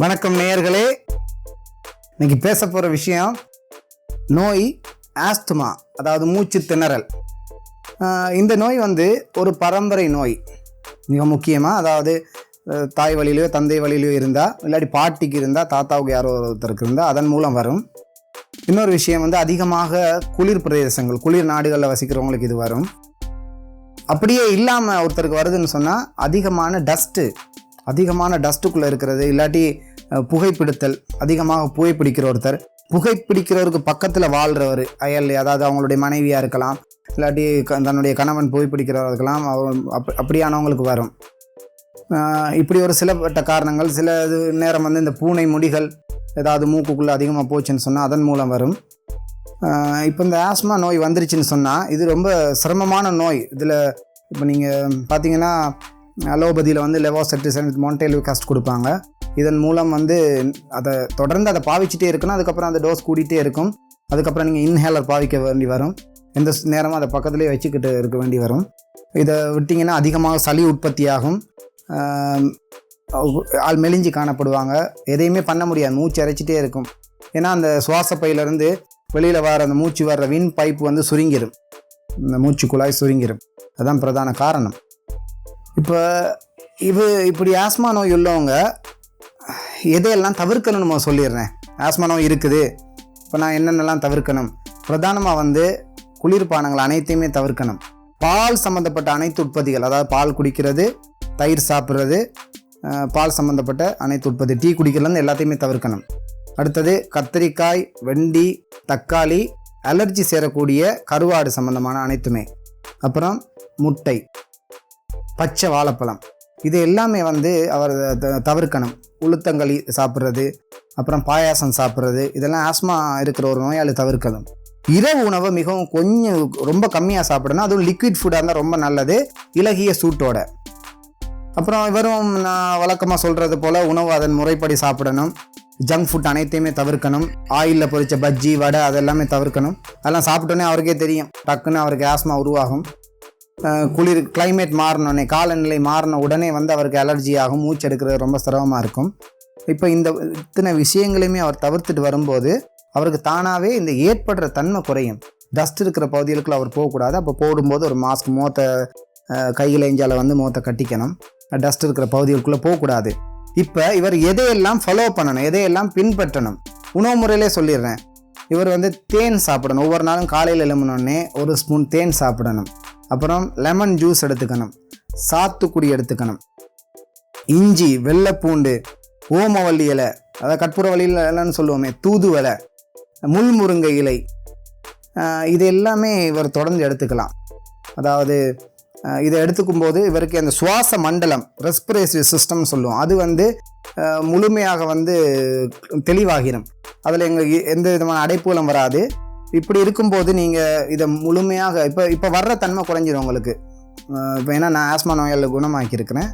வணக்கம் நேயர்களே. இன்னைக்கு பேச போகிற விஷயம் நோய் ஆஸ்துமா அதாவது மூச்சு திணறல். இந்த நோய் வந்து ஒரு பரம்பரை நோய். மிக முக்கியமாக அதாவது தாய் வழியிலையோ தந்தை வழியிலையோ இருந்தால் இல்லாட்டி பாட்டிக்கு இருந்தால் தாத்தாவுக்கு யாரோ ஒருத்தருக்கு இருந்தால் அதன் மூலம் வரும். இன்னொரு விஷயம் வந்து அதிகமாக குளிர் பிரதேசங்கள் குளிர் நாடுகளில் வசிக்கிறவங்களுக்கு இது வரும். அப்படியே இல்லாமல் ஒருத்தருக்கு வருதுன்னு சொன்னால் அதிகமான டஸ்ட்டு அதிகமான டஸ்ட்டுக்குள்ளே இருக்கிறது இல்லாட்டி புகைப்பிடித்தல் அதிகமாக புகைப்பிடிக்கிற ஒருத்தர். புகைப்பிடிக்கிறவருக்கு பக்கத்தில் வாழ்கிறவர் அயல் அதாவது அவங்களுடைய மனைவியாக இருக்கலாம் இல்லாட்டி க- தன்னுடைய கணவன் புகைப்பிடிக்கிறவராக இருக்கலாம் அவர் அப் அப்படியானவங்களுக்கு வரும். இப்படி ஒரு சிலப்பட்ட காரணங்கள் சில இது நேரம் வந்து இந்த பூனை முடிகள் ஏதாவது மூக்குக்குள்ளே அதிகமாக போச்சுன்னு சொன்னால் அதன் மூலம் வரும். இப்போ இந்த ஆஸ்மா நோய் வந்துருச்சுன்னு சொன்னால் இது ரொம்ப சிரமமான நோய். இதில் இப்போ நீங்கள் பார்த்தீங்கன்னா அலோபதியில் வந்து லெவோசெட்டிசன் மொன்டேலிவ் காஸ்ட் கொடுப்பாங்க. இதன் மூலம் வந்து அதை தொடர்ந்து அதை பாவிச்சுட்டே இருக்கணும். அதுக்கப்புறம் அந்த டோஸ் கூடிட்டே இருக்கும். அதுக்கப்புறம் நீங்கள் இன்ஹேலர் பாவிக்க வேண்டி வரும். எந்த நேரமும் அதை பக்கத்துலேயே வச்சுக்கிட்டு இருக்க வேண்டி வரும். இதை விட்டிங்கன்னா அதிகமாக சளி உற்பத்தியாகும். ஆள் மெலிஞ்சு காணப்படுவாங்க. எதையுமே பண்ண முடியாது. மூச்சு அரைச்சிட்டே இருக்கும். ஏன்னா அந்த சுவாச பையிலேருந்து வெளியில் வர அந்த மூச்சு வர்ற வின் பைப் வந்து சுருங்கிடும் இந்த மூச்சு குழாய் சுருங்கிடும் அதுதான் பிரதான காரணம். இப்போ இது இப்படி ஆஸ்மா நோய் உள்ளவங்க எதையெல்லாம் தவிர்க்கணும்னு நம்ம சொல்லிடுறேன். ஆஸ்மா நோய் இருக்குது. இப்போ நான் என்னென்னலாம் தவிர்க்கணும்? பிரதானமாக வந்து குளிர்பானங்கள் அனைத்தையுமே தவிர்க்கணும். பால் சம்மந்தப்பட்ட அனைத்து உற்பத்திகள் அதாவது பால் குடிக்கிறது தயிர் சாப்பிட்றது பால் சம்மந்தப்பட்ட அனைத்து உற்பத்தி டீ குடிக்கிறதுலேருந்து எல்லாத்தையுமே தவிர்க்கணும். அடுத்தது கத்திரிக்காய் வெண்டி தக்காளி அலர்ஜி சேரக்கூடிய கருவாடு சம்மந்தமான அனைத்துமே. அப்புறம் முட்டை பச்சை வாழைப்பழம். இது எல்லாமே வந்து அவர் த- தவிர்க்கணும். உளுத்தங்களி சாப்பிட்றது அப்புறம் பாயாசம் சாப்பிட்றது இதெல்லாம் ஆஸ்மா இருக்கிற ஒரு நோயாளி தவிர்க்கணும். இரவு உணவை மிகவும் கொஞ்சம் ரொம்ப கம்மியாக சாப்பிடணும். அதுவும் லிக்விட் ஃபுட்டாக இருந்தால் ரொம்ப நல்லது. இலகிய சூட்டோட. அப்புறம் வெறும் நான் வழக்கமாக சொல்கிறது போல் உணவு அதன் முறைப்படி சாப்பிடணும். ஜங்க் ஃபுட் அனைத்தையுமே தவிர்க்கணும். ஆயிலில் பொறிச்ச பஜ்ஜி வடை அதெல்லாமே தவிர்க்கணும். அதெல்லாம் சாப்பிட்டோன்னே அவருக்கே தெரியும். டக்குன்னு அவருக்கு ஆஸ்மா உருவாகும். குளிர் கிளைமேட் மாறினோடனே காலநிலை மாறின உடனே வந்து அவருக்கு அலர்ஜி ஆகும் மூச்சு எடுக்கிறது ரொம்ப சிரமமாக இருக்கும். இப்போ இந்த இத்தனை விஷயங்களையுமே அவர் தவிர்த்துட்டு வரும்போது அவருக்கு தானாகவே இந்த ஏற்படுற தன்மை குறையும். டஸ்ட் இருக்கிற பகுதிகளுக்குள்ள அவர் போகக்கூடாது. அப்போ போடும்போது ஒரு மாஸ்க் மூத்த கையில் எஞ்சால வந்து மூத்த கட்டிக்கணும். டஸ்ட் இருக்கிற பகுதிகளுக்குள்ளே போகக்கூடாது. இப்போ இவர் எதையெல்லாம் ஃபாலோ பண்ணணும் எதையெல்லாம் பின்பற்றணும் உணவு முறையிலே சொல்லிடுறேன். இவர் வந்து தேன் சாப்பிடணும். ஒவ்வொரு நாளும் காலையில் எழும்பினோடனே ஒரு ஸ்பூன் தேன் சாப்பிடணும். அப்புறம் லெமன் ஜூஸ் எடுத்துக்கணும். சாத்துக்குடி எடுத்துக்கணும். இஞ்சி வெள்ளைப்பூண்டு ஓமவல்லி இலை அதாவது கற்பூரவள்ளி இலைன்னு சொல்லுவோமே தூதுவலை முள்முருங்கை இலை இது எல்லாமே இவர் தொடர்ந்து எடுத்துக்கலாம். அதாவது இதை இதை எடுத்துக்கும்போது இவருக்கு அந்த சுவாச மண்டலம் ரெஸ்பிரேசரி சிஸ்டம் சொல்லுவோம். அது வந்து முழுமையாக வந்து தெளிவாகிடும் அதில் எங்கள் எந்த விதமான அடைப்புகளும் வராது. இப்படி இருக்கும்போது நீங்கள் இதை முழுமையாக இப்போ இப்போ வர்ற தன்மை குறைஞ்சிரும் உங்களுக்கு. இப்போ ஏன்னா நான் ஆஸ்மா நோயால் குணமாக்கியிருக்கிறேன்.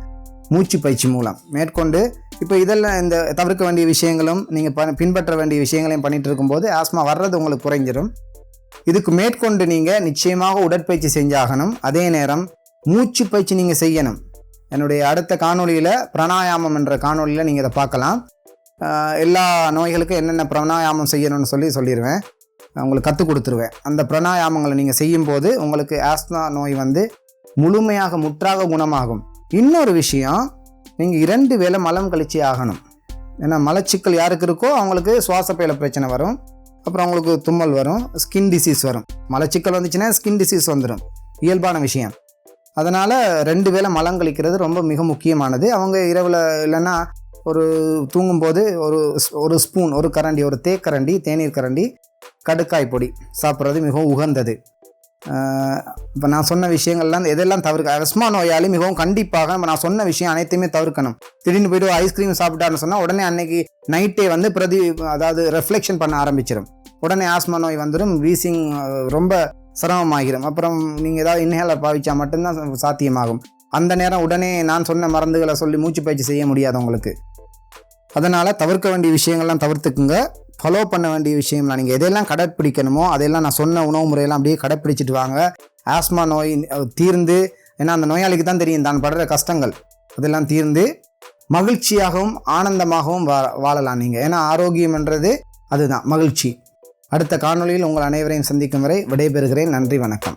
மூச்சு பயிற்சி மூலம். மேற்கொண்டு இப்போ இதெல்லாம் இந்த தவிர்க்க வேண்டிய விஷயங்களும் நீங்கள் ப பின்பற்ற வேண்டிய விஷயங்களையும் பண்ணிகிட்டு இருக்கும்போது ஆஸ்மா வர்றது உங்களுக்கு குறைஞ்சிரும். இதுக்கு மேற்கொண்டு நீங்கள் நிச்சயமாக உடற்பயிற்சி செஞ்சாகணும். அதே நேரம் மூச்சு பயிற்சி நீங்கள் செய்யணும். என்னுடைய அடுத்த காணொளியில் பிராணாயாமம் என்ற காணொளியில் நீங்கள் இதை பார்க்கலாம். எல்லா நோய்களுக்கும் என்னென்ன பிராணாயாமம் செய்யணும்னு சொல்லி சொல்லிடுவேன் உங்களுக்கு கற்றுக் கொடுத்துருவேன். அந்த பிரணாயாமங்களை நீங்கள் செய்யும்போது உங்களுக்கு ஆஸ்மா நோய் வந்து முழுமையாக முற்றாக குணமாகும். இன்னொரு விஷயம் நீங்கள் இரண்டு வேளை மலம் கழிச்சே ஆகணும். ஏன்னா மலச்சிக்கல் யாருக்கு இருக்கோ அவங்களுக்கு சுவாசப்பையில பிரச்சனை வரும். அப்புறம் அவங்களுக்கு தும்மல் வரும் ஸ்கின் டிசீஸ் வரும். மலச்சிக்கல் வந்துச்சுன்னா ஸ்கின் டிசீஸ் வந்துடும் இயல்பான விஷயம். அதனால் ரெண்டு வேளை மலம் கழிக்கிறது ரொம்ப மிக முக்கியமானது. அவங்க இரவில் இல்லைன்னா ஒரு தூங்கும்போது ஒரு ஸ்- ஒரு ஸ்பூன் ஒரு கரண்டி ஒரு தேக்கரண்டி தேநீர் கரண்டி கடுக்காய் பொடி சாப்பிட்றது மிகவும் உகந்தது. இப்போ நான் சொன்ன விஷயங்கள்லாம் எதெல்லாம் தவிர்க்க அஸ்மா நோயாளி மிகவும் கண்டிப்பாக நான் சொன்ன விஷயம் அனைத்தையுமே தவிர்க்கணும். திடீர்னு போய்ட்டு ஐஸ்கிரீம் சாப்பிட்டாருன்னு சொன்னால் உடனே அன்னைக்கு நைட்டே வந்து பிரதி அதாவது ரெஃப்ளெக்ஷன் பண்ண ஆரம்பிச்சிடும் உடனே ஆஸ்மா நோய் வந்துடும் வீசிங் ரொம்ப சிரமமாகிடும் அப்புறம் நீங்கள் ஏதாவது இன்ஹேலர் பாவிச்சா மட்டும்தான் சாத்தியமாகும். அந்த நேரம் உடனே நான் சொன்ன மருந்துகளை சொல்லி மூச்சு பயிற்சி செய்ய முடியாது உங்களுக்கு. அதனால் தவிர்க்க வேண்டிய விஷயங்கள்லாம் தவிர்த்துக்குங்க. ஃபாலோ பண்ண வேண்டிய விஷயம்லாம் நீங்கள் எதையெல்லாம் கடைப்பிடிக்கணுமோ அதெல்லாம் நான் சொன்ன உணவு முறையெல்லாம் அப்படியே கடைப்பிடிச்சிட்டு வாங்க. ஆஸ்மா நோய் தீர்ந்து ஏன்னா அந்த நோயாளிக்கு தான் தெரியும் தான் படுற கஷ்டங்கள். அதெல்லாம் தீர்ந்து மகிழ்ச்சியாகவும் ஆனந்தமாகவும் வா வாழலாம் நீங்கள் ஏன்னா ஆரோக்கியம்ன்றது அதுதான் மகிழ்ச்சி. அடுத்த காணொளியில் உங்கள் அனைவரையும் சந்திக்கும் வரை விடைபெறுகிறேன். நன்றி வணக்கம்.